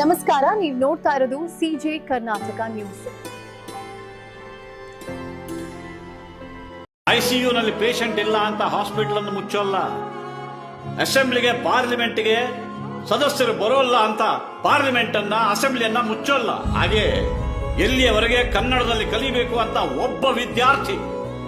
ನಮಸ್ಕಾರ, ನೀವು ನೋಡ್ತಾ ಇರೋದು ಸಿಜೆ ಕರ್ನಾಟಕ ನ್ಯೂಸ್ ಐಸಿಯುನಲ್ಲಿ ಪೇಷಂಟ್ ಇಲ್ಲ ಅಂತ ಹಾಸ್ಪಿಟಲ್ ಅನ್ನು ಮುಚ್ಚೋಲ್ಲ. ಅಸೆಂಬ್ಲಿಗೆ ಪಾರ್ಲಿಮೆಂಟ್ಗೆ ಸದಸ್ಯರು ಬರೋಲ್ಲ ಅಂತ ಪಾರ್ಲಿಮೆಂಟ್ ಅನ್ನ ಅಸೆಂಬ್ಲಿಯನ್ನ ಮುಚ್ಚೋಲ್ಲ. ಹಾಗೆ ಎಲ್ಲಿಯವರೆಗೆ ಕನ್ನಡದಲ್ಲಿ ಕಲಿಬೇಕು ಅಂತ ಒಬ್ಬ ವಿದ್ಯಾರ್ಥಿ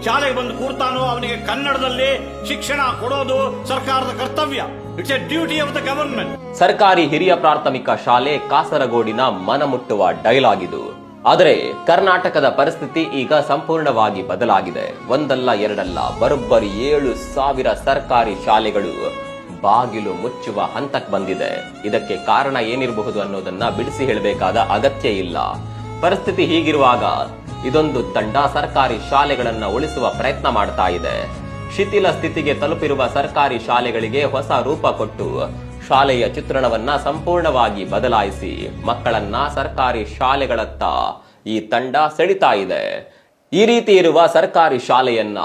ಶಾಲೆಗೆ ಬಂದು ಕೂರ್ತಾನೋ, ಅವನಿಗೆ ಕನ್ನಡದಲ್ಲಿ ಶಿಕ್ಷಣ ಕೊಡೋದು ಸರ್ಕಾರದ ಕರ್ತವ್ಯ. It's duty of the government ಸರ್ಕಾರಿ ಹಿರಿಯ ಪ್ರಾಥಮಿಕ ಶಾಲೆ ಕಾಸರಗೋಡಿನ ಮನಮುಟ್ಟುವ ಡೈಲಾಗ್ ಇದು ಆದರೆ ಕರ್ನಾಟಕದ ಪರಿಸ್ಥಿತಿ ಈಗ ಸಂಪೂರ್ಣವಾಗಿ ಬದಲಾಗಿದೆ. ಒಂದಲ್ಲ ಎರಡಲ್ಲ, ಬರೋಬ್ಬರಿ ಏಳು ಸಾವಿರ ಸರ್ಕಾರಿ ಶಾಲೆಗಳು ಬಾಗಿಲು ಮುಚ್ಚುವ ಹಂತಕ್ಕೆ ಬಂದಿದೆ. ಇದಕ್ಕೆ ಕಾರಣ ಏನಿರಬಹುದು ಅನ್ನೋದನ್ನ ಬಿಡಿಸಿ ಹೇಳಬೇಕಾದ ಅಗತ್ಯ ಇಲ್ಲ. ಪರಿಸ್ಥಿತಿ ಹೀಗಿರುವಾಗ ಇದೊಂದು ತಂಡ ಸರ್ಕಾರಿ ಶಾಲೆಗಳನ್ನ ಉಳಿಸುವ ಪ್ರಯತ್ನ ಮಾಡ್ತಾ ಇದೆ. ಶಿಥಿಲ ಸ್ಥಿತಿಗೆ ತಲುಪಿರುವ ಸರ್ಕಾರಿ ಶಾಲೆಗಳಿಗೆ ಹೊಸ ರೂಪ ಕೊಟ್ಟು ಶಾಲೆಯ ಚಿತ್ರಣವನ್ನ ಸಂಪೂರ್ಣವಾಗಿ ಬದಲಾಯಿಸಿ ಮಕ್ಕಳನ್ನ ಸರ್ಕಾರಿ ಶಾಲೆಗಳತ್ತ ಈ ತಂಡ ಸೆಳಿತಾ ಇದೆ. ಈ ರೀತಿ ಇರುವ ಸರ್ಕಾರಿ ಶಾಲೆಯನ್ನ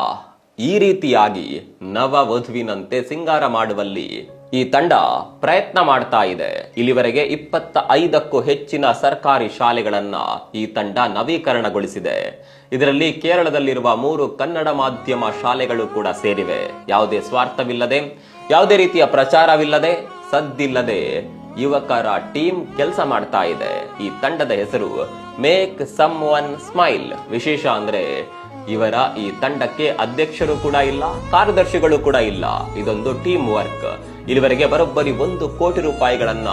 ಈ ರೀತಿಯಾಗಿ ನವ ವಧುವಿನಂತೆ ಸಿಂಗಾರ ಮಾಡುವಲ್ಲಿ ಈ ತಂಡ ಪ್ರಯತ್ನ ಮಾಡ್ತಾ ಇದೆ. ಇಲ್ಲಿವರೆಗೆ ಇಪ್ಪತ್ತ ಐದಕ್ಕೂ ಹೆಚ್ಚಿನ ಸರ್ಕಾರಿ ಶಾಲೆಗಳನ್ನ ಈ ತಂಡ ನವೀಕರಣಗೊಳಿಸಿದೆ. ಇದರಲ್ಲಿ ಕೇರಳದಲ್ಲಿರುವ ಮೂರು ಕನ್ನಡ ಮಾಧ್ಯಮ ಶಾಲೆಗಳು ಕೂಡ ಸೇರಿವೆ. ಯಾವುದೇ ಸ್ವಾರ್ಥವಿಲ್ಲದೆ, ಯಾವುದೇ ರೀತಿಯ ಪ್ರಚಾರವಿಲ್ಲದೆ, ಸದ್ದಿಲ್ಲದೆ ಯುವಕರ ಟೀಮ್ ಕೆಲಸ ಮಾಡ್ತಾ ಇದೆ. ಈ ತಂಡದ ಹೆಸರು ಮೇಕ್ ಸಮ್ ಒನ್ ಸ್ಮೈಲ್. ವಿಶೇಷ ಅಂದ್ರೆ ಇವರ ಈ ತಂಡಕ್ಕೆ ಅಧ್ಯಕ್ಷರು ಕೂಡ ಇಲ್ಲ, ಕಾರ್ಯದರ್ಶಿಗಳು ಕೂಡ ಇಲ್ಲ. ಇದೊಂದು ಟೀಮ್ ವರ್ಕ್ ಇಲ್ಲಿವರೆಗೆ ಬರೋಬ್ಬರಿ ಒಂದು ಕೋಟಿ ರೂಪಾಯಿಗಳನ್ನ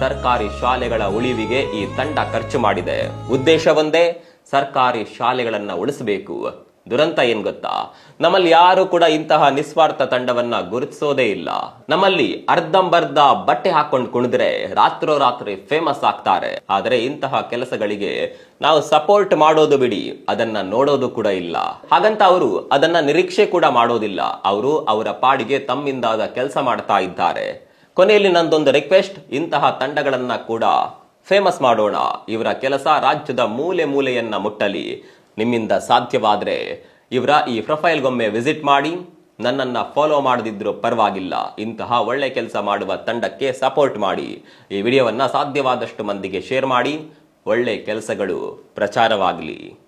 ಸರ್ಕಾರಿ ಶಾಲೆಗಳ ಉಳಿವಿಗೆ ಈ ತಂಡ ಖರ್ಚು ಮಾಡಿದೆ. ಉದ್ದೇಶ ಒಂದೇ ಸರ್ಕಾರಿ ಶಾಲೆಗಳನ್ನ ಉಳಿಸಬೇಕು. ದುರಂತ ಏನ್ ಗೊತ್ತಾ? ನಮ್ಮಲ್ಲಿ ಯಾರು ಕೂಡ ಇಂತಹ ನಿಸ್ವಾರ್ಥ ತಂಡವನ್ನ ಗುರುತಿಸೋದೇ ಇಲ್ಲ. ನಮ್ಮಲ್ಲಿ ಅರ್ಧಂಬರ್ಧ ಬಟ್ಟೆ ಹಾಕೊಂಡು ಕುಣಿದ್ರೆ ರಾತ್ರೋರಾತ್ರಿ ಫೇಮಸ್ ಆಗ್ತಾರೆ. ಆದ್ರೆ ಇಂತಹ ಕೆಲಸಗಳಿಗೆ ನಾವು ಸಪೋರ್ಟ್ ಮಾಡೋದು ಬಿಡಿ, ಅದನ್ನ ನೋಡೋದು ಕೂಡ ಇಲ್ಲ. ಹಾಗಂತ ಅವರು ಅದನ್ನ ನಿರೀಕ್ಷೆ ಕೂಡ ಮಾಡೋದಿಲ್ಲ. ಅವರು ಅವರ ಪಾಡಿಗೆ ತಮ್ಮಿಂದಾದ ಕೆಲಸ ಮಾಡ್ತಾ ಇದ್ದಾರೆ. ಕೊನೆಯಲ್ಲಿ ನಂದೊಂದು ರಿಕ್ವೆಸ್ಟ್ ಇಂತಹ ತಂಡಗಳನ್ನ ಕೂಡ ಫೇಮಸ್ ಮಾಡೋಣ. ಇವರ ಕೆಲಸ ರಾಜ್ಯದ ಮೂಲೆ ಮೂಲೆಯನ್ನ ಮುಟ್ಟಲಿ. ನಿಮ್ಮಿಂದ ಸಾಧ್ಯವಾದರೆ ಇವರ ಈ ಪ್ರೊಫೈಲ್ಗೊಮ್ಮೆ ವಿಸಿಟ್ ಮಾಡಿ, ನನ್ನನ್ನು ಫಾಲೋ ಮಾಡದಿದ್ರೂ ಪರವಾಗಿಲ್ಲ. ಇಂತಹ ಒಳ್ಳೆ ಕೆಲಸ ಮಾಡುವ ತಂಡಕ್ಕೆ ಸಪೋರ್ಟ್ ಮಾಡಿ. ಈ ವಿಡಿಯೋವನ್ನು ಸಾಧ್ಯವಾದಷ್ಟು ಮಂದಿಗೆ ಶೇರ್ ಮಾಡಿ. ಒಳ್ಳೆ ಕೆಲಸಗಳು ಪ್ರಚಾರವಾಗಲಿ.